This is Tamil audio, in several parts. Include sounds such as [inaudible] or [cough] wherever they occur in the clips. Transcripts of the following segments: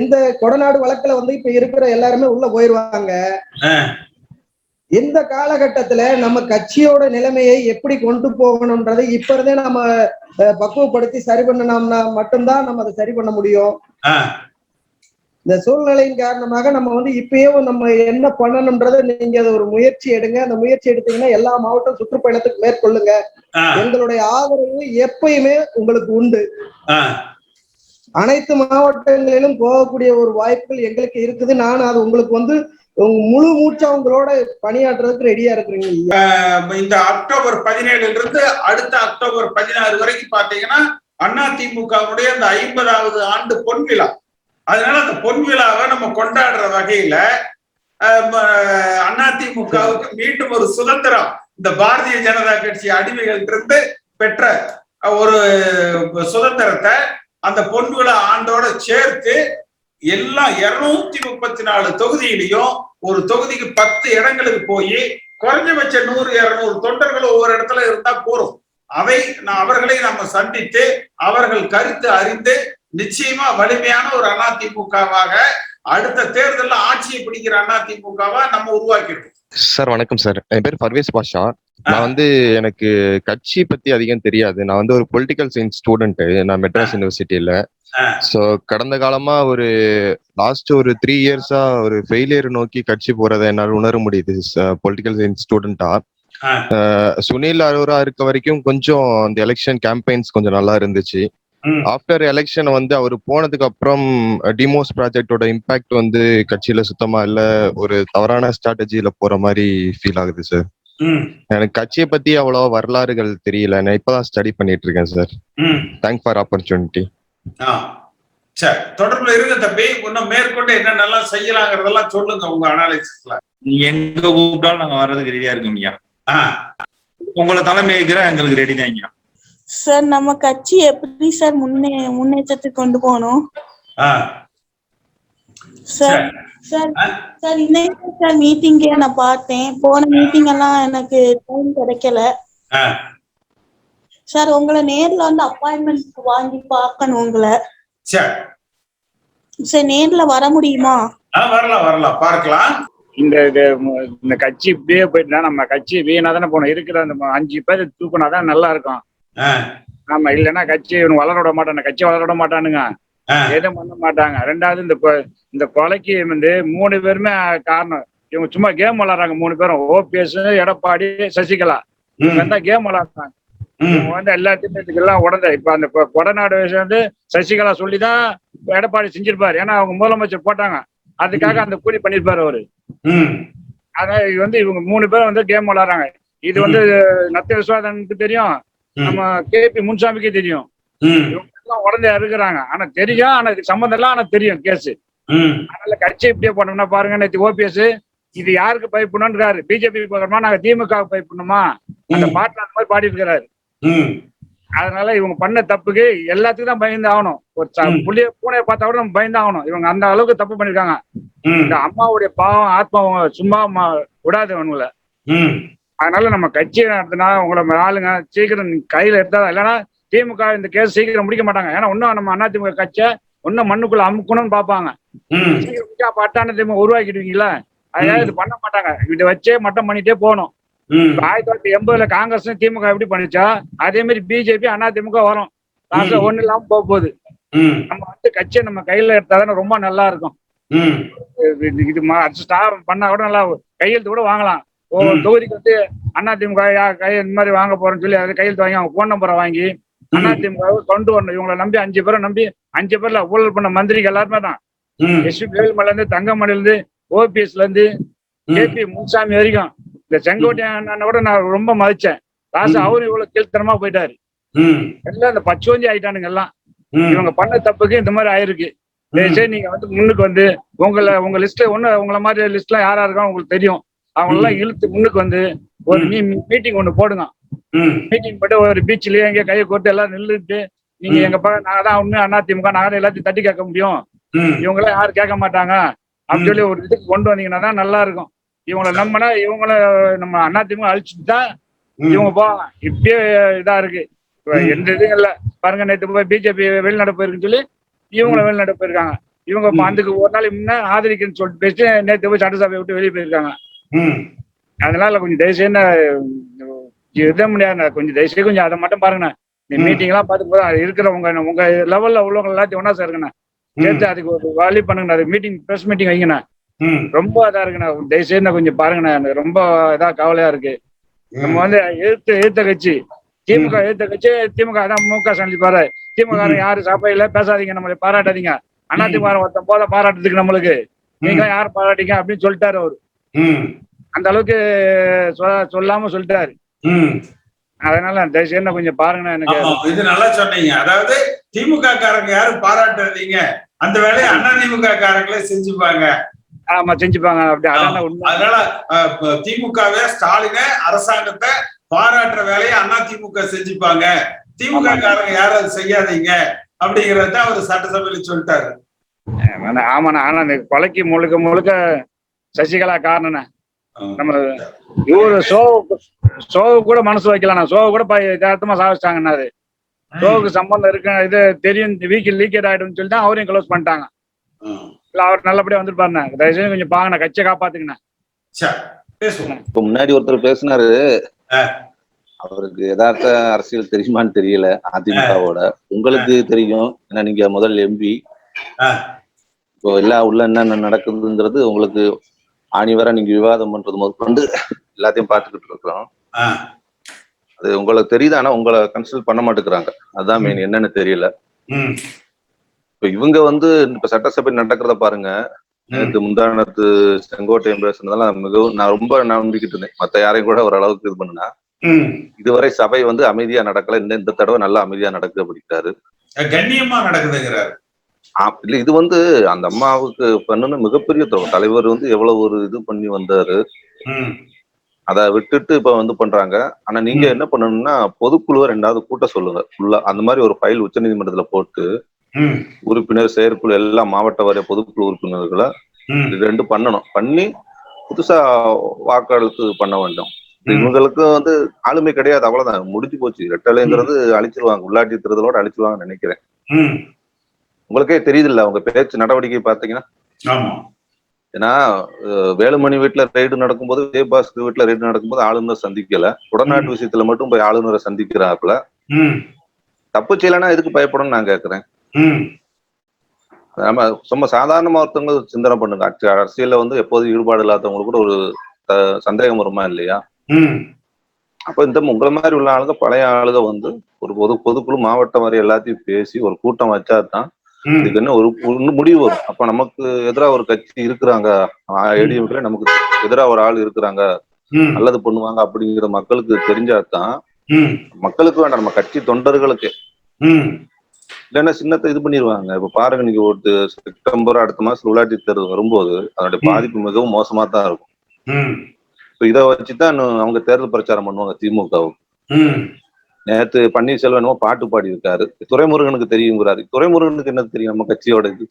இந்த கொடநாடு வழக்குல வந்து இப்ப இருக்கிற எல்லாருமே உள்ள போயிருவாங்க. இந்த காலகட்டத்துல நம்ம கட்சியோட நிலைமையை எப்படி கொண்டு போகணும்ன்றதை இப்ப இருந்தே நம்ம பக்குவப்படுத்தி சரி பண்ணோம்னா மட்டும்தான் நம்ம அதை சரி பண்ண முடியும். இந்த சூழ்நிலையின் காரணமாக நம்ம வந்து இப்பயே நம்ம என்ன பண்ணணும்ன்றதை நீங்க அதை ஒரு முயற்சி எடுங்க. அந்த முயற்சி எடுத்தீங்கன்னா எல்லா மாவட்டம் சுற்றுப்பயணத்துக்கு மேற்கொள்ளுங்க. எங்களுடைய ஆதரவு எப்பயுமே உங்களுக்கு உண்டு. அனைத்து மாவட்டங்களிலும் போகக்கூடிய ஒரு வாய்ப்புகள் எங்களுக்கு இருக்குது. நான் அது உங்களுக்கு வந்து முழு மூச்சா உங்களோட பணியாற்றுறதுக்கு ரெடியா இருக்கிறீங்க இந்த அக்டோபர் பதினேழுல இருந்து அடுத்த அக்டோபர் பதினாறு வரைக்கும் பாத்தீங்கன்னா அண்ணா திமுகவுடைய அந்த ஐம்பதாவது ஆண்டு பொன் விழா. அதனால அந்த பொன் விழாவை நம்ம கொண்டாடுற வகையில அண்ணா திமுகவுக்கு மீண்டும் ஒரு சுதந்திரம் இந்த பாரதிய ஜனதா கட்சி அடிமைகள் இருந்து பெற்ற ஒரு சுதந்திரத்தை அந்த பொண்ணுகளை ஆண்டோட சேர்த்து எல்லா இருநூத்தி முப்பத்தி நாலு தொகுதியிலையும் ஒரு தொகுதிக்கு பத்து இடங்களுக்கு போய் குறைஞ்சபட்ச நூறு இருநூறு தொண்டர்கள் ஒவ்வொரு இடத்துல இருந்தா போறோம். அதை நான் அவர்களை நம்ம சந்தித்து அவர்கள் கருத்து அறிந்து நிச்சயமா வலிமையான ஒரு அதிமுகவாக அடுத்த தேர்தலில் ஆட்சியை பிடிக்கிற அதிமுகவா நம்ம உருவாக்கிடுவோம் சார் வணக்கம் சார். என் பேர் பர்வேஸ் பாஷா. நான் வந்து எனக்கு கட்சி பத்தி அதிகம் தெரியாது. நான் வந்து ஒரு பொலிட்டிக்கல் சயின்ஸ் ஸ்டூடெண்ட் நான் மெட்ராஸ் யூனிவர்சிட்டியில. ஸோ கடந்த காலமா ஒரு லாஸ்ட் ஒரு த்ரீ இயர்ஸா ஒரு ஃபெயிலியர் நோக்கி கட்சி போறதை என்னால் உணர முடியுது பொலிட்டிக்கல் சயின்ஸ் ஸ்டூடெண்டா. சுனில் அரோரா இருக்க வரைக்கும் கொஞ்சம் அந்த எலெக்ஷன் கேம்பெயின்ஸ் கொஞ்சம் நல்லா இருந்துச்சு. ஆஃப்டர் எலெக்ஷன் வந்து அவர் போனதுக்கு அப்புறம் டிமோஸ் ப்ராஜெக்டோட இம்பாக்ட் வந்து கட்சியில சுத்தமா இல்ல ஒரு தவறான ஸ்ட்ராட்டஜில போற மாதிரி ஃபீல் ஆகுது சார் எனக்கு கட்சியை பத்தி அவ்வளோ வரலாறுகள் தெரியல. நான் இப்பதான் ஸ்டடி பண்ணிட்டு இருக்கேன் சார். தேங்க் ஃபார் ஆப்பர்ச்சுனிட்டி ஆ. சரி தொடர்புல இருங்க தம்பி. இன்னும் மேற்கொண்டு என்னென்னலாம் செய்யலாங்கிறதெல்லாம் சொல்லுங்க உங்க அனாலிசிஸ்ல நீங்க எங்க கூப்பிட்டாலும் நாங்க வர்றதுக்கு ரெடியா இருக்கோம் ஐயா. உங்களை தலைமை ஏற்கிற எங்களுக்கு ரெடி தான் ஐயா. சார் நம்ம கட்சி எப்படி சார் முன்னே முன்னேற்றத்துக்கு கொண்டு போகணும்? ஆ. சார் சார் சார் இன்னைக்கு சார் மீட்டிங்கே நான் பார்த்தேன். போன மீட்டிங் எல்லாம் எனக்கு டைம் கிடைக்கல. சார் உங்களை நேர்ல வந்து அப்பாயின்மெண்ட் வாங்கி பார்க்கணும் உங்களை. சரி சார் நேர்ல வர முடியுமா? ஆ வரலாம் வரலாம். பார்க்கலாம். இந்த இந்த கட்சி இப்படியே போயிட்டுனா நம்ம கட்சி வீணா தானே போகணும். இருக்கிற அந்த அஞ்சு பேர் தூக்குனா தான் நல்லா இருக்கும். ஆமா இல்லைன்னா கட்சி வளர விட மாட்டானு. கட்சி வளர விட மாட்டானுங்க. எதுவும் பண்ண மாட்டாங்க. ரெண்டாவது இந்த கொ- இந்த கொலைக்கு வந்து மூணு பேருமே காரணம். இவங்க சும்மா கேம் விளாடுறாங்க மூணு பேரும். ஓபிஎஸ் எடப்பாடி சசிகலா. இவங்க தான் கேம் விளாடுறாங்க. இவங்க வந்து எல்லா திட்டத்துக்கெல்லாம் உடந்த இப்ப அந்த கொ- கொடநாடு விஷயம் வந்து சசிகலா சொல்லிதான் எடப்பாடி செஞ்சிருப்பாரு. ஏன்னா அவங்க முதலமைச்சர் போட்டாங்க. அதுக்காக அந்த கூலி பண்ணிருப்பாரு அவரு. அதான் இது வந்து இவங்க மூணு பேரும் வந்து கேம் விளாடுறாங்க. இது வந்து நத்திய விஸ்வாதனுக்கு தெரியும். நம்ம கேபி முன்சாமிக்கு தெரியும். எல்லாம் உடனே இருக்கிறாங்க ஆனா தெரியும் ஆனா இதுக்கு சம்மந்தம் இல்ல ஆனா தெரியும் கேஸ் அதனால கட்சி இப்படியே பண்ணோம்னா பாருங்க நேற்று ஓபிஎஸ் இது யாருக்கு பயப்படணும்ன்றாரு பிஜேபி பார்க்கணுமா நாங்க திமுக பயப்படணுமா அந்த ம். பாட்டுல அந்த மாதிரி பாடி இருக்கிறாரு அதனால இவங்க பண்ண தப்புக்கு எல்லாத்துக்கும் தான் பயந்து ஆகணும். ஒரு. புள்ளிய பூனையை பார்த்தா கூட நம்ம பயந்து ஆகணும். இவங்க அந்த அளவுக்கு தப்பு பண்ணிருக்காங்க இந்த அம்மாவுடைய பாவம் ஆத்மாவும் சும்மா விடாது அவனுங்களை அதனால நம்ம கட்சி நடத்தினா உங்களை ஆளுங்க சீக்கிரம் கையில எடுத்தா இல்லைன்னா திமுக இந்த கேஸ் சீக்கிரம் முடிக்க மாட்டாங்க. ஏன்னா இன்னும் நம்ம அதிமுக கட்சியை இன்னும் மண்ணுக்குள்ள அமுக்கணும்னு முடிச்சா அப்ப அட்டான திமுக உருவாக்கிடுவீங்களா அதாவது இது பண்ண மாட்டாங்க. இதை வச்சே மட்டம் பண்ணிட்டே போகணும். ஆயிரத்தி தொள்ளாயிரத்தி எண்பதுல காங்கிரஸ் திமுக எப்படி பண்ணிச்சா? அதே மாதிரி பிஜேபி அண்ணா திமுக வரும். ம். ஒண்ணு இல்லாம போக போகுது. நம்ம வந்து கட்சியை நம்ம கையில எடுத்தாதானே ரொம்ப நல்லா இருக்கும். இது- ஸ்டார் பண்ணா கூட நல்லா கையெழுத்து கூட வாங்கலாம். ஒவ்வொரு. தொகுதிக்கு வந்து அதிமுக கை இந்த மாதிரி வாங்க போறேன்னு சொல்லி அதை கையெழுத்து வாங்கி அவங்க ஃபோன் நம்பரை வாங்கி அதிமுக கொண்டு வரணும். இவங்களை நம்பி அஞ்சு பேரை நம்பி அஞ்சு பேர்ல ஊழல் பண்ண மந்திரிகள் எல்லாருமே தான். எஸ். பி. வேலுமலைல இருந்து தங்கமணில இருந்து ஓபிஎஸ்ல இருந்து ம், கேபி முன்சாமி வரைக்கும். இந்த செங்கோட்டையன் கூட நான் ரொம்ப மதிச்சேன். லாஸ்ட் ம். அவரு இவ்வளவு கீழ்த்தனமா போயிட்டாரு. எல்லாம் இந்த பச்சோந்தி ஆயிட்டானுங்க எல்லாம். இவங்க பண்ண தப்புக்கு இந்த மாதிரி ஆயிருக்கு. சரி நீங்க வந்து முன்னுக்கு வந்து உங்களை உங்க லிஸ்ட்ல ஒண்ணு உங்களை மாதிரி லிஸ்ட்ல யாரா இருக்காங்க உங்களுக்கு தெரியும். அவங்க எல்லாம் இழுத்து முன்னுக்கு வந்து ஒரு ம். மீட்டிங் ஒண்ணு போடுங்க. மீட்டிங் போட்டு ஒரு பீச்லயே எங்க கையை கோர்த்து எல்லாம் நின்றுட்டு நீங்க. எங்க பக்கம் நாங்க தான் உண்மையா அண்ணா திமுக நாங்க தான் எல்லாத்தையும் தட்டி கேட்க முடியும். இவங்க எல்லாம் யாரும் கேட்க மாட்டாங்க. அப்படின்னு சொல்லி ஒரு இதுக்கு கொண்டு வந்தீங்கன்னா தான் நல்லா இருக்கும். இவங்கள நம்பினா இவங்கள நம்ம அண்ணா திமுக அழிச்சுட்டு தான் இவங்க போவாங்க இப்பயே இதா இருக்கு. எந்த இதுவும் இல்ல. பாருங்க நேத்து போய் பிஜேபி வெளிநாடு போயிருக்குன்னு சொல்லி இவங்கள வெளிநாடு போயிருக்காங்க. இவங்க. அதுக்கு ஒரு நாள் முன்ன ஆதரிக்கன்னு சொல்லிட்டு பேசிட்டு நேற்று போய் சட்டசபையை விட்டு வெளியே போயிருக்காங்க. அதனால கொஞ்சம் தயவுசெய்து இத முடியாது கொஞ்சம் தயவுசெய்து கொஞ்சம் அதை மட்டும் பாருங்கண்ணா. இந்த. மீட்டிங் எல்லாம் பார்த்து இருக்கிறவங்க உங்க லெவல்ல உள்ளவங்க எல்லாத்தையும் ஒண்ணா சேருங்கண்ணா. சேர்த்து அதுக்கு ஒரு வழி பண்ணுங்கண்ணா. அது மீட்டிங் ப்ரெஸ் மீட்டிங் வைங்கண்ணா. ரொம்ப இதா இருக்குண்ணா. தயவுசெய்து கொஞ்சம் பாருங்கண்ணா. எனக்கு ரொம்ப இதா கவலையா இருக்கு. நம்ம வந்து எழுத்து எழுத்த கட்சி. திமுக எழுத்த கட்சி திமுக அதான் முக சந்திப்பாரு திமுக ம். யாரு சபையில பேசாதீங்க. நம்மளை பாராட்டாதீங்க. அண்ணா. திமுக ஒருத்தன் போத பாராட்டுறதுக்கு நம்மளுக்கு. நீங்க யார் பாராட்டீங்க அப்படின்னு சொல்லிட்டாரு அவரு. அந்த அளவுக்கு சொல்லாம சொல்லிட்டாரு. அதனால தயவுசெய்து கொஞ்சம் பாருங்கண்ணா எனக்கு. இது நல்லா சொன்னீங்க. அதாவது திமுக காரங்க யாரும் பாராட்டாதீங்க. அந்த வேலையை அண்ணா திமுக காரங்களே செஞ்சுப்பாங்க. ஆமா செஞ்சுப்பாங்க. அப்படி அதனால திமுகவே ஸ்டாலின அரசாங்கத்தை பாராட்டுற வேலையை அண்ணா திமுக செஞ்சுப்பாங்க. திமுக காரங்க யாரும் அதை செய்யாதீங்க. அப்படிங்கறத அவர் சட்டசபையில சொல்லிட்டாரு. ஆமாண்ணா. ஆனா அந்த கொலைக்கு முழுக்க முழுக்க சசிகலா காரணண்ணே. நம்ம இவரு சோ சோவு கூட மனசு வைக்கலாம். சோவு கூட யதார்த்தமா சாவிச்சிட்டாங்கண்ணா அது. சோவுக்கு சம்பந்தம் இருக்கு இது தெரியும் வீக் லீக்கேட் ஆயிடும்னு சொல்லி தான் அவரையும் க்ளோஸ் பண்ணிட்டாங்க. இல்ல அவர் நல்லபடியா வந்துருப்பாருண்ணா தயவுசெய்து கொஞ்சம் பாங்கண்ணா கட்சியை காப்பாத்துங்கண்ணா இப்ப முன்னாடி ஒருத்தர் பேசினாரு. அவருக்கு யதார்த்த அரசியல் தெரியுமான்னு தெரியல அதிமுகவோட. உங்களுக்கு தெரியும் ஏன்னா நீங்க முதல் எம்பி. இப்போ எல்லா உள்ள என்னென்ன நடக்குதுங்கிறது உங்களுக்கு ஆணி வர நீங்க விவாதம் பண்றது முதற்கொண்டு எல்லாத்தையும் பார்த்துக்கிட்டு இருக்கிறோம். அது உங்களுக்கு தெரியுது ஆனா உங்களை கன்சல்ட் பண்ண மாட்டேங்கிறாங்க. அதான் மெயின் என்னன்னு தெரியல. இப்ப இவங்க வந்து இப்ப சட்டசபை நடக்கிறத பாருங்க. நேற்று முந்தானத்து செங்கோட்டையன் பேசுனதெல்லாம் மிகவும் நான் ரொம்ப நம்பிக்கிட்டு இருந்தேன். மத்த யாரையும் கூட ஓரளவுக்கு இது பண்ணுனா. இதுவரை சபை வந்து அமைதியா நடக்கல. இந்த இந்த தடவை நல்லா அமைதியா நடக்குது அப்படிங்கிறாரு. கண்ணியமா நடக்குதுங்கிறாரு. இல்ல இது வந்து அந்த அம்மாவுக்கு பண்ணுன மிகப்பெரிய துரோகம் தலைவர் வந்து எவ்வளவு ஒரு இது பண்ணி வந்தாரு. அதை விட்டுட்டு இப்ப வந்து பண்றாங்க. ஆனா நீங்க என்ன பண்ணணும்னா பொதுக்குழுவை ரெண்டாவது கூட்ட சொல்லுங்க. ஃபுல்லா அந்த மாதிரி ஒரு ஃபைல் உச்சநீதிமன்றத்துல போட்டு ம். உறுப்பினர் செயற்குழு எல்லா மாவட்ட வாரிய பொதுக்குழு உறுப்பினர்களை ரெண்டு பண்ணணும். பண்ணி புதுசா வாக்காளருக்கு பண்ண வேண்டும். ம். இவங்களுக்கு வந்து ஆளுமை கிடையாது. அவ்வளவுதான். முடிஞ்சு போச்சு. ரெட்டலைங்கிறது அழிச்சிருவாங்க. உள்ளாட்சி தேர்தலோட அழிச்சிருவாங்கன்னு நினைக்கிறேன். உங்களுக்கே தெரியுது இல்ல அவங்க பேச்சு நடவடிக்கை பாத்தீங்கன்னா ஏன்னா வேலுமணி வீட்டுல ரெய்டு நடக்கும்போது விஜயபாஸ்கர் வீட்டுல ரெய்டு நடக்கும்போது ஆளுநர் சந்திக்கல உடநாட்டு விஷயத்துல மட்டும் போய் ஆளுநரை சந்திக்கிறாப்புல. தப்பு செய்யலைன்னா எதுக்கு பயப்படணும்னு நான் கேக்குறேன். நம்ம சும்மா சாதாரணமா ஒருத்தவங்க சிந்தனை பண்ணுங்க அரசியல்ல வந்து எப்போதும் ஈடுபாடு இல்லாதவங்களுக்கு கூட ஒரு சந்தேகம் வருமா இல்லையா. அப்ப இந்த உங்களை மாதிரி உள்ள ஆளுங்க பழைய ஆளுங்க வந்து ஒரு பொது பொதுக்குழு மாவட்டம் வரை எல்லாத்தையும் பேசி ஒரு கூட்டம் வச்சா தான். இதுக்கு என்ன ஒரு முடிவு வரும். அப்ப நமக்கு எதிராக ஒரு கட்சி இருக்கிறாங்க. ஏடிஎம்கே நமக்கு எதிராக ஒரு ஆள் இருக்கிறாங்க. நல்லது பண்ணுவாங்க அப்படிங்கிற மக்களுக்கு தெரிஞ்சாதான். மக்களுக்கு வேண்டாம். நம்ம கட்சி தொண்டர்களுக்கு. இல்லைன்னா சின்னத்தை இது பண்ணிடுவாங்க இப்ப பாருங்க நீங்க ஒரு செப்டம்பர் அடுத்த மாசம் உள்ளாட்சி தேர்தல் வரும்போது அதனுடைய பாதிப்பு மிகவும் மோசமா தான் இருக்கும் இதை வச்சுதான் அவங்க தேர்தல் பிரச்சாரம் பண்ணுவாங்க திமுகவுக்கு. நேத்து பன்னீர்செல்வம் பாட்டு பாடி இருக்காரு துரைமுருகனுக்கு தெரியுங்கிறாரு. துரைமுருகனுக்கு என்ன தெரியும் நம்ம கட்சியோட இது.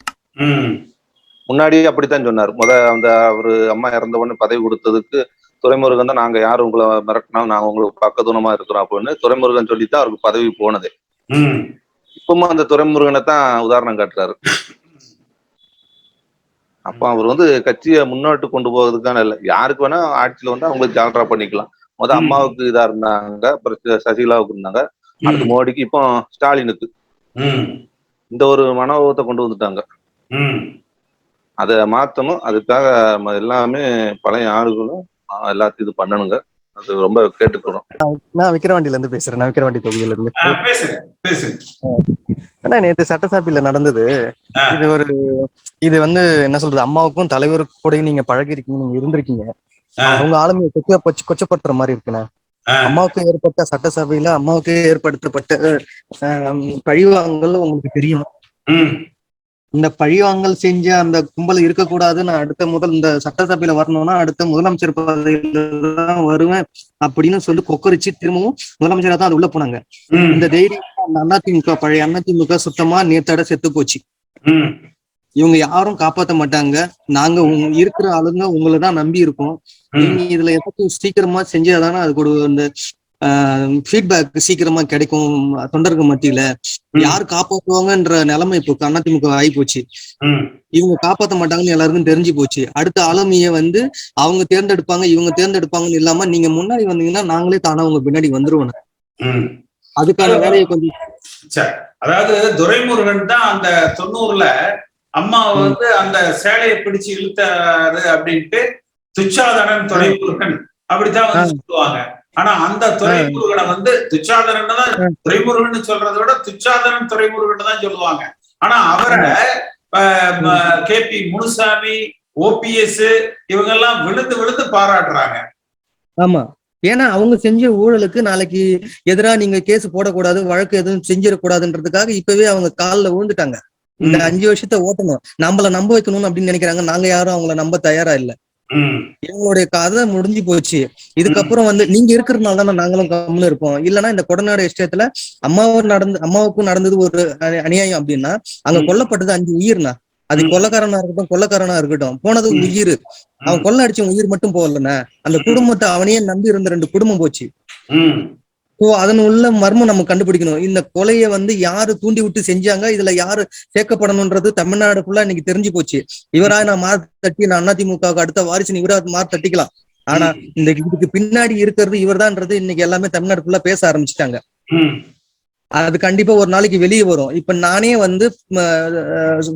முன்னாடியே அப்படித்தான் சொன்னார். முத அந்த அவரு அம்மா இறந்த உடனே பதவி கொடுத்ததுக்கு துரைமுருகன் தான் நாங்க யாரும் உங்களை மிரட்டினாலும் நாங்க உங்களுக்கு பக்கத்துணமா இருக்கிறோம் அப்படின்னு துரைமுருகன் சொல்லித்தான் அவருக்கு பதவி போனது. இப்பவும் அந்த துரைமுருகனை தான் உதாரணம் காட்டுறாரு. அப்ப அவர் வந்து கட்சியை முன்னோட்டு கொண்டு போவதுக்கான இல்ல. யாருக்கு வேணா ஆட்சியில வந்து அவங்களுக்கு ஜால்ரா பண்ணிக்கலாம். முத. அம்மாவுக்கு இதா இருந்தாங்க அப்புறம் சசிகலாவுக்கு இருந்தாங்க. அடுத்து மோடிக்கு இப்போ ஸ்டாலினுக்கு. ம். இந்த ஒரு மனோபத்தை கொண்டு வந்துட்டாங்க. ம். அதை மாத்தணும். அதுக்காக நம்ம எல்லாமே பழைய ஆளுகளும் எல்லாத்தையும் இது பண்ணணுங்க. அது ரொம்ப கேட்டுக்கிறோம் நான் விக்கிரவாண்டியில இருந்து பேசுறேன். நான் விக்கிரவாண்டி தொகுதியில இருந்து. நேத்து சட்டசபையில நடந்தது. இது ஒரு இது வந்து என்ன சொல்றது அம்மாவுக்கும் தலைவருக்கும் கூட நீங்க பழகி இருக்கீங்க நீங்க இருந்திருக்கீங்க. அவங்க ஆளுமையை கொச்ச கொச்ச கொச்சப்படுத்துற மாதிரி இருக்குண்ணே. அம்மாவுக்கு ஏற்பட்ட சட்டசபையில அம்மாவுக்கு ஏற்படுத்தப்பட்ட பழிவாங்கல் உங்களுக்கு தெரியும். இந்த பழிவாங்கல் செஞ்ச அந்த கும்பல் இருக்கக்கூடாது நான் அடுத்த முதல் இந்த சட்டசபையில வரணும்னா அடுத்த முதலமைச்சர் பதவியில தான் வருவேன் அப்படின்னு சொல்லி கொக்கரிச்சு திரும்பவும் முதலமைச்சரா தான் அது உள்ள போனாங்க. இந்த தைரியம் அந்த அதிமுக பழைய அதிமுக சுத்தமா நேத்தட செத்து போச்சு. இவங்க யாரும் காப்பாத்த மாட்டாங்க. நாங்க இருக்கிற ஆளுங்க உங்களை தான் நம்பி இருக்கோம். நீங்க இதுல ஏதாச்சும் சீக்கிரமா செஞ்சாதானே அதுக்கு ஒரு இந்த ஃபீட்பேக் சீக்கிரமா கிடைக்கும். தொண்டர்கள் மத்தியில. யார் காப்பாற்றுவாங்கன்ற நிலைமை இப்போ அதிமுக ஆகி போச்சு இவங்க காப்பாத்த மாட்டாங்கன்னு எல்லாருக்கும் தெரிஞ்சு போச்சு. அடுத்த ஆளுமைய வந்து அவங்க தேர்ந்தெடுப்பாங்க இவங்க தேர்ந்தெடுப்பாங்கன்னு இல்லாம நீங்க முன்னாடி வந்தீங்கன்னா நாங்களே தானா உங்க பின்னாடி வந்துருவோம். அதுக்கான வேலையை கொஞ்சம் அதாவது துரைமுருகன் தான் அந்த தொண்ணூறுல அம்மா வந்து அந்த சேலையை பிடிச்சு இழுத்தாரு அப்படின்ட்டு துச்சாதனன் துரைமுருகன் அப்படித்தான் வந்து சொல்லுவாங்க. ஆனா அந்த துரைமுருகனை வந்து துச்சாதனன் தான் துரைமுருகன் சொல்றதை விட துச்சாதனன் துரைமுருகன் தான் சொல்லுவாங்க. ஆனா அவரை கே பி முனுசாமி ஓபிஎஸ் இவங்க எல்லாம் விழுந்து விழுந்து பாராட்டுறாங்க. ஆமா. ஏன்னா அவங்க செஞ்ச ஊழலுக்கு நாளைக்கு எதிரா நீங்க கேஸ் போடக்கூடாது வழக்கு எதுவும் செஞ்சிடக்கூடாதுன்றதுக்காக இப்பவே அவங்க கால்ல விழுந்துட்டாங்க. இந்த. அஞ்சு வருஷத்தை ஓட்டணும். நம்மள நம்ப வைக்கணும்னு அப்படின்னு நினைக்கிறாங்க. நாங்க யாரும் அவங்கள நம்ப தயாரா இல்ல. ம், இவங்களுடைய கதை முடிஞ்சு போச்சு. இதுக்கப்புறம் வந்து நீங்க இருக்கிறதுனால தானே நாங்களும் கம்முன்னு இருப்போம். இல்லைன்னா இந்த கொடநாடு எஸ்டேட்ல அம்மாவும் நடந்து அம்மாவுக்கும் நடந்தது ஒரு அநி- அநியாயம் அப்படின்னா அங்க. கொல்லப்பட்டது அஞ்சு உயிர்னா அது ம். கொள்ளக்காரனா இருக்கட்டும் கொள்ளக்காரனா இருக்கட்டும். போனது. உயிர். அவன் கொள்ள அடிச்ச உயிர் மட்டும் போகலண்ணே. அந்த குடும்பத்தை அவனையே நம்பி இருந்த ரெண்டு குடும்பம் போச்சு. ஸோ அதன் உள்ள மர்மம் நம்ம கண்டுபிடிக்கணும். இந்த கொலையை வந்து யாரு தூண்டி விட்டு செஞ்சாங்க? இதுல யாரு சேர்க்கப்படணும்ன்றது தமிழ்நாடு ஃபுல்லா இன்னைக்கு தெரிஞ்சு போச்சு. இவரா நான் மார் தட்டி நான் அதிமுகவுக்கு அடுத்த வாரிசு இவரா மார் தட்டிக்கலாம். ஆனா இந்த இதுக்கு பின்னாடி இருக்கிறது இவர்தான்றது இன்னைக்கு எல்லாமே தமிழ்நாடு ஃபுல்லா பேச ஆரம்பிச்சிட்டாங்க. அது கண்டிப்பா ஒரு நாளைக்கு வெளியே வரும். இப்ப நானே வந்து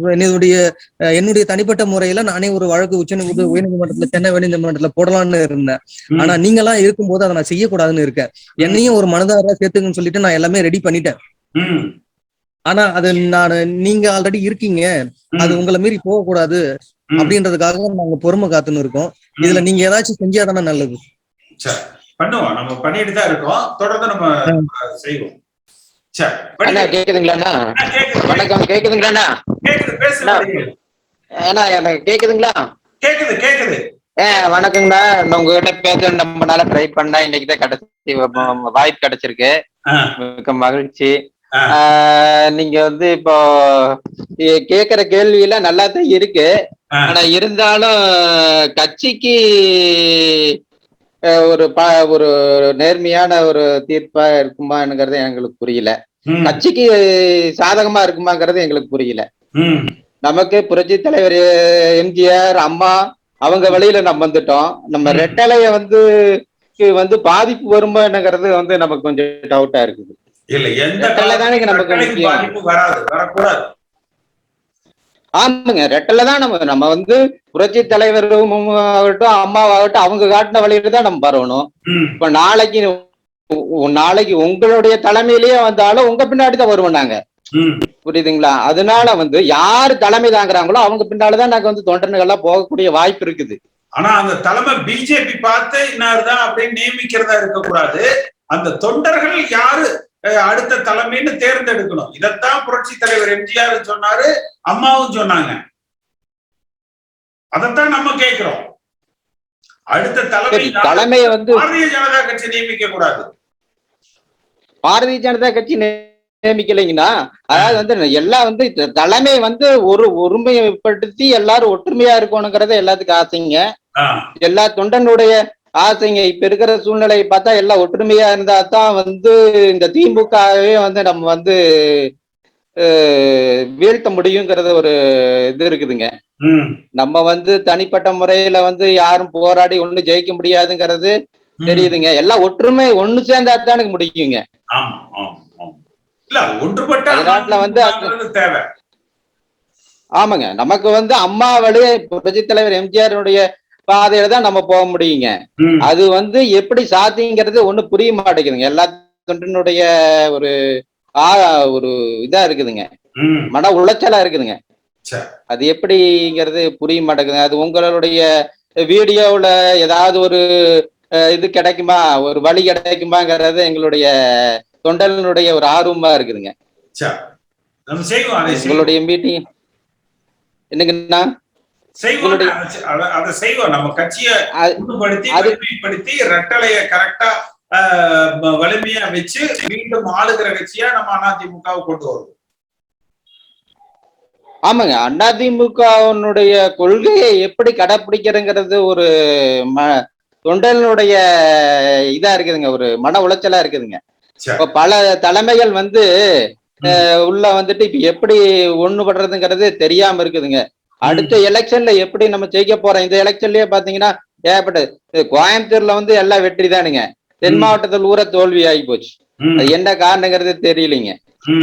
என்னுடைய என்னுடைய தனிப்பட்ட முறையில நானே ஒரு வழக்கு உச்ச நீதி- உயர்நீதிமன்றத்துல சென்னை உயர்நீதிமன்றத்துல போடலாம்னு இருந்தேன். ஆனா நீங்க எல்லாம் இருக்கும்போது அதை நான் செய்யக்கூடாதுன்னு இருக்கேன். என்னையும் ஒரு மனதாரா சேர்த்துங்கன்னு சொல்லிட்டு நான் எல்லாமே ரெடி பண்ணிட்டேன். ஆனா அது நான் நீங்க ஆல்ரெடி இருக்கீங்க. அது உங்களை மீறி போகக்கூடாது. அப்படின்றதுக்காக நாங்க பொறுமை காத்துன்னு இருக்கோம். இதுல நீங்க ஏதாச்சும் செஞ்சாதானே நல்லது. பண்ணுவோம். நம்ம பண்ணிட்டு தான் இருக்கோம். தொடர்ந்து நம்ம செய்வோம். கேக்குதுங்களாண்ணா? வணக்கம் கேக்குதுங்களாண்ணா? ஏன்னா எனக்கு கேக்குதுங்களா? கேக்குது கேக்குது. ஏ வணக்கங்கண்ணா. உங்ககிட்ட பேச நம்ம நாள ட்ரை பண்ணா இன்னைக்கு தான் கடைசி வ- வாய்ப்பு கிடைச்சிருக்கு. மிக்க மகிழ்ச்சி. நீங்க வந்து இப்போ கேக்குற கேள்வி எல்லாம் நல்லா தான் இருக்கு. ஆனா இருந்தாலும் கட்சிக்கு ஒரு ப ஒரு நேர்மையான ஒரு தீர்ப்பா இருக்குமாங்கிறது எங்களுக்கு புரியல. கட்சிக்கு சாதகமா இருக்குமாங்கிறது எங்களுக்கு புரியல. நமக்கு புரட்சி தலைவர் எம்ஜிஆர் அம்மா அவங்க வழியில நம்ம வந்துட்டோம். நம்ம. ரெட்டலைய வந்து வந்து பாதிப்பு வருமாங்கிறது வந்து நமக்கு கொஞ்சம் டவுட்டா இருக்குது. இல்ல எந்த தானே நமக்கு வரக்கூடாது. ஆமாங்க ரெட்டலை தான் நம்ம நம்ம வந்து புரட்சி தலைவரும் ஆகட்டும் அம்மாவாகட்டும் அவங்க காட்டின வழியில தான் நம்ம வரணும். இப்ப நாளைக்கு நாளைக்கு உங்களுடைய தலைமையிலேயே வந்தாலும் உங்க பின்னாடி தான் வருவோம் நாங்க. புரியுதுங்களா? அதனால வந்து யார் தலைமை தாங்குறாங்களோ அவங்க பின்னாலதான் நாங்க வந்து தொண்டர்கள்லாம் போகக்கூடிய வாய்ப்பு இருக்குது. ஆனா அந்த தலைமை பிஜேபி பார்த்து இன்னார்தான் அப்படின்னு நியமிக்கிறதா இருக்கக்கூடாது. அந்த தொண்டர்கள் யாரு அடுத்த தலைமைன்னு தேர்ந்தெடுக்கணும். இதைத்தான் புரட்சி தலைவர் எம்ஜிஆர் சொன்னாரு அம்மாவும் சொன்னாங்க. அதைத்தான் நம்ம கேட்கிறோம். அடுத்த தலைமை? தலைமையை வந்து பாரதிய ஜனதா கட்சி நியமிக்க கூடாது பாரதிய ஜனதா கட்சி நியமிக்கலைங்கன்னா அதாவது வந்து எல்லாம் வந்து தலைமை வந்து ஒரு ஒருமைப்படுத்தி எல்லாரும் ஒற்றுமையா இருக்கணுங்கிறத எல்லாத்துக்கும் ஆசைங்க. எல்லா தொண்டனுடைய ஆசைங்க. இப்ப இருக்கிற சூழ்நிலையை பார்த்தா எல்லாம் ஒற்றுமையா இருந்தா தான் வந்து இந்த திமுகவே வந்து நம்ம வந்து வீழ்த்த முடியுங்கிறது ஒரு இது இருக்குதுங்க. நம்ம வந்து தனிப்பட்ட முறையில வந்து யாரும் போராடி ஒண்ணு ஜெயிக்க முடியாதுங்கிறது. தெரியுதுங்க. எல்லாம் ஒற்றுமை ஒண்ணு சேர்ந்தா தானுங்க முடிக்குங்க. ஒன்றுபட்ட வந்து தேவை. ஆமாங்க. நமக்கு வந்து அம்மா வழி புரட்சி தலைவர் எம்ஜிஆருடைய பாதையில தான் நம்ம போக முடியுங்க. அது வந்து எப்படி சாத்தியங்கிறது ஒண்ணு புரிய மாட்டேங்குதுங்க. எல்லா தொண்டனுடைய ஒரு ஒரு இதா இருக்குதுங்க. மன உளைச்சலா இருக்குதுங்க. அது எப்படிங்கிறது புரிய மாட்டேங்குதுங்க. அது உங்களுடைய வீடியோவுல ஏதாவது ஒரு இது கிடைக்குமா? ஒரு வழி கிடைக்குமாங்கிறது எங்களுடைய தொண்டனுடைய ஒரு ஆர்வமா இருக்குதுங்க. உங்களுடைய மீட்டிங் என்னங்கண்ணா? அதை செய்வோம். நம்ம கட்சியை உறுதிப்படுத்தி ரெட்டலைய கரெக்டா வலிமையா வச்சு மீண்டும் ஆளுகிற கட்சியா நம்ம அதிமுகவை கொண்டு வருவோம். ஆமாங்க. அதிமுகவினுடைய கொள்கையை எப்படி கடைப்பிடிக்கிறதுங்கிறது ஒரு தொண்டர்களுடைய இதா இருக்குதுங்க ஒரு மன உளைச்சலா இருக்குதுங்க. இப்ப பல தலைமைகள் வந்து உள்ள வந்துட்டு இப்ப எப்படி ஒண்ணுபடுறதுங்கிறது தெரியாம இருக்குதுங்க. அடுத்த எலெக்ஷன்ல எப்படி நம்ம ஜெயிக்க போறோம்? இந்த எலெக்ஷன்லயே பாத்தீங்கன்னா ஏகப்பட்ட இது கோயம்புத்தூர்ல வந்து எல்லாம் வெற்றி தானுங்க. தென். மாவட்டத்தில் ஊர தோல்வி ஆகி போச்சு. என்ன காரணங்கிறது தெரியலைங்க.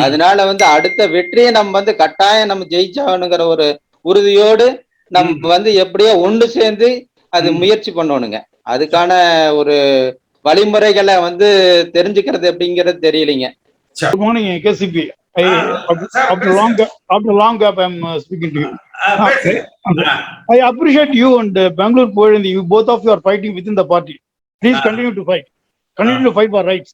அதனால வந்து அடுத்த வெற்றியை நம்ம வந்து கட்டாயம் நம்ம ஜெயிச்சாகணுங்கிற ஒரு உறுதியோடு நம்ம வந்து எப்படியோ ஒண்ணு சேர்ந்து அது. முயற்சி பண்ணணுங்க. அதுக்கான ஒரு வழிமுறைகளை வந்து தெரிஞ்சுக்கிறது எப்படிங்கிறது தெரியலைங்க Good morning, KCP. I, Ah, after, sir, after please. long, gap- after long gap, I'm uh, speaking to you. ஆ, பேசுங்க. ஆ, I appreciate you and uh, Bangalore Poerindi. You both of you are fighting within the party. Please Ah. continue to fight. Continue to fight for rights.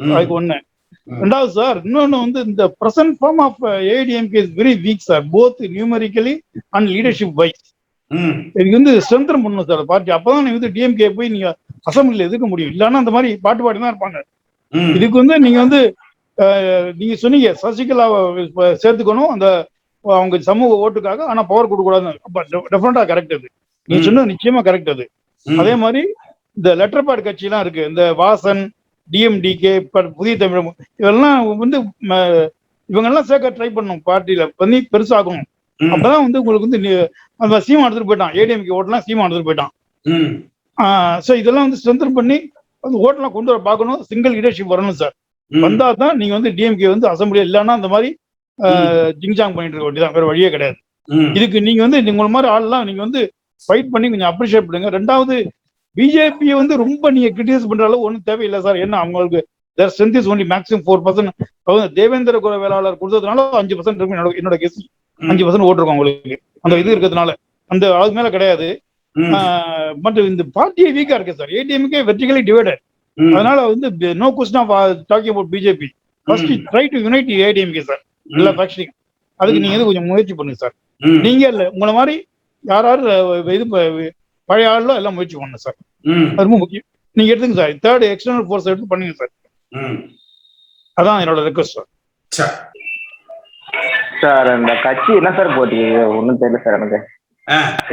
ம், அதுக்கு ம். ரெண்டாவது சார் இன்னொன்னு வந்து இந்த present form of ADMK is very weak sir both numerically and leadership wise இதுக்கு வந்து ஸ்ட்ரென்தன் பண்ணணும் சார் பார்ட்டி அப்பதான் நீங்க வந்து டிஎம்கே போய் நீங்க அசம்பிளில எதுக்க முடியும். இல்லைன்னா அந்த மாதிரி பாட்டு பாடி தான் இருப்பாங்க. இதுக்கு வந்து நீங்க வந்து நீங்க சொன்னீங்க சசிகலாவை சேர்த்துக்கணும் அந்த அவங்க சமூக ஓட்டுக்காக ஆனா பவர் கொடுக்க கூடாது டெஃபினட்டா கரெக்ட் அது. நீங்க. சொன்னது நிச்சயமா கரெக்ட் அது. அதே மாதிரி இந்த லெட்டர் பேட் கட்சி எல்லாம் இருக்கு. இந்த வாசன் டிஎம்டிகே புதிய தமிழ் இதெல்லாம் வந்து இவங்க எல்லாம் சேர்க்க ட்ரை பண்ணணும் பார்ட்டியில பண்ணி பெருசாகணும். அப்பதான் வந்து உங்களுக்கு வந்து அந்த சீமா எடுத்துட்டு போயிட்டான். ஏடிஎம்கே ஓட்டெல்லாம் சீமா எடுத்துட்டு போயிட்டான். ஸோ இதெல்லாம் வந்து ஸ்ட்ரென்தன் பண்ணி அந்த ஓட்டெல்லாம் கொண்டு வர பார்க்கணும். சிங்கிள் லீடர்ஷிப் வரணும் சார். வந்தா தான் நீங்க வந்து டிஎம்கே வந்து அசம்பிளி இல்லைன்னா அந்த மாதிரி ஜிங்ஜாங் பண்ணிட்டு இருக்க வேண்டியதான் வேற வழியே கிடையாது. இதுக்கு நீங்க வந்து உங்களை மாதிரி ஆள்லாம் நீங்க வந்து ஃபைட் பண்ணி கொஞ்சம் அப்ரிஷியேட் பண்ணுங்க. ரெண்டாவது பிஜேபியை வந்து ரொம்ப நீங்க கிரிட்டிசைஸ் பண்ற அளவு ஒன்றும் தேவையில்லை சார் ஏன்னா அவங்களுக்கு their strength is only maximum four percent Devendra Kula Vellalar கொடுத்ததுனால அஞ்சு பர்சன்ட் என்னோட என்னோட கெஸ் அஞ்சு பர்சன்ட் ஓட்டிருக்கோம் உங்களுக்கு அந்த இது இருக்கிறதுனால. அந்த அதுக்கு மேல கிடையாது. பட் இந்த பார்ட்டியே வீக்கா இருக்கு சார். ADMK vertically divided. அதனால வந்து no question of talking about BJP first. Try to unite ADMK sir. எல்லா ஃபேக்ஷனிங் அதுக்கு நீங்க வந்து கொஞ்சம் முயற்சி பண்ணுங்க சார். நீங்க இல்ல உங்களை மாதிரி யார் யார் அஹ், இது பழைய ஆளும் எல்லாம் முயற்சி பண்ணுங்க சார். ரொம்ப முக்கியம். நீங்க எடுத்துங்க சார். தேர்ட் எக்ஸ்டர்னல் ஃபோர்ஸ் எடுத்து பண்ணுங்க சார். அதான் என்னோட ரெக்வஸ்ட் சார். சரி. சார் இந்த கட்சி என்ன சார் போட்டிக்குது ஒன்றும் தெரியல சார் எனக்கு.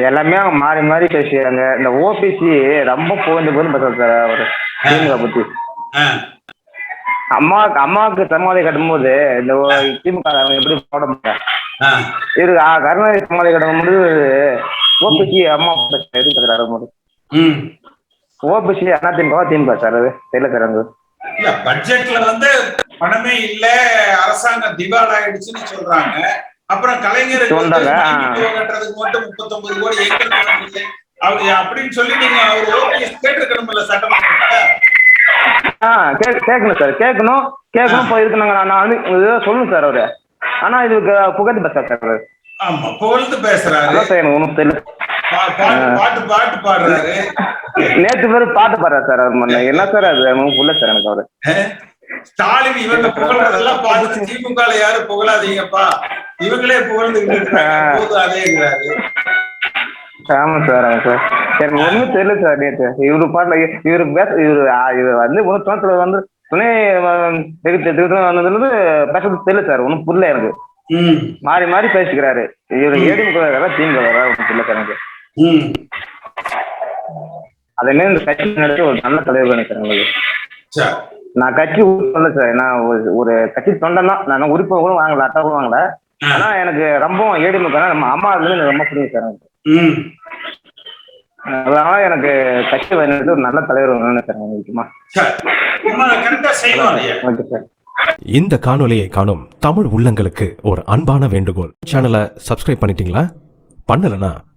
எல்லாமே அவங்க மாறி மாறி பேசுறாங்க இந்த ஓபிசி ரொம்ப புகழ்ந்து புகழ்ந்து பேசுறாரு சார் அவர். திமுக பத்தி. அம்மாவுக்கு அம்மாவுக்கு சமாதி கட்டும்போது இந்த திமுக எப்படி போட. இவரு ஆ, கருணாநிதி சமாதி கட்டும்போது ஓபிசி அம்மா எதுக்கு பேசுறாரு போது ம். ஓபிசி அண்ணா திமுக திமுக சார் அது? தெரியல சார் பட்ஜெட்ல வந்து பணமே இல்ல அரசாங்கம் திவால் ஆயிடுச்சுன்னு சொல்றாங்க. அப்புறம் கலைஞருக்கு மட்டும் முப்பத்தொன்பது கோடி வந்தது? அப்படி அப்படின்னு சொல்லி நீங்க அவர் ஓபிஎஸ் கேட்டிருக்கணும்ல கே கேட்கணும் சார். கேட்கணும் கேட்கணும் போய் இருக்கணுங்க நான் வந்து சொல்லணும் சார் அவரு. ஆனா இதுக்கு புகழ்ந்து பேசுறாரு சார் அவரு. ஆமா புகழ்ந்து பேசுறாரு. ஒன்றும் தெரியல. பாட்டு பாட்டு பாடுறாரு. நேத்து பேரு பாட்டு பாடுறாரு சார் அவர். என்ன சார் அது? புள்ள சார் எனக்கு அவரு. ஸ்டாலின் இவங்க புகழ்றதெல்லாம் பார்த்துட்டு [laughs] திமுக யாரும் புகழாதீங்கப்பா. இவங்களே அதேங்கிறாரு ஆமா சார் ஆமா சார். எனக்கு ஒண்ணும் தெரியல சார் நேத்து. இவரு பாட்டுல இவரு பேச இவரு இவரு வந்து ஒன்னும் தோட்டத்துல வந்து துணை வந்ததுல பேசுறது தெரியல சார். ஒன்றும் புரியல எனக்கு. மாறி மாறி பேசிக்கிறாரு. இவரு ஏடிஎம் வர திமுக வர தெரியல சார் எனக்கு. அதே மாதிரி இந்த கட்சி நடத்த ஒரு நல்ல தலைவர் சார் உங்களுக்கு நான் கட்சி இல்ல சார். நான் ஒரு- ஒரு கட்சி தொண்டன் தான் நான் உறுப்பினர் கூட வாங்கல அட்டா கூட வாங்கல. ஆனா எனக்கு ரொம்ப ஏடிஎம்கா நம்ம அம்மா அதுல எனக்கு ரொம்ப பிடிக்கும் சார் எனக்கு. ம். அதனால எனக்கு கட்சி வேணும் ஒரு நல்ல தலைவர் வேணும் சார் முக்கியமா. Okay sir. இந்த காணொளியை காணும் தமிழ் உள்ளங்களுக்கு ஒரு அன்பான வேண்டுகோள். சேனலை சப்ஸ்கிரைப் பண்ணிட்டீங்களா? பண்ணலனா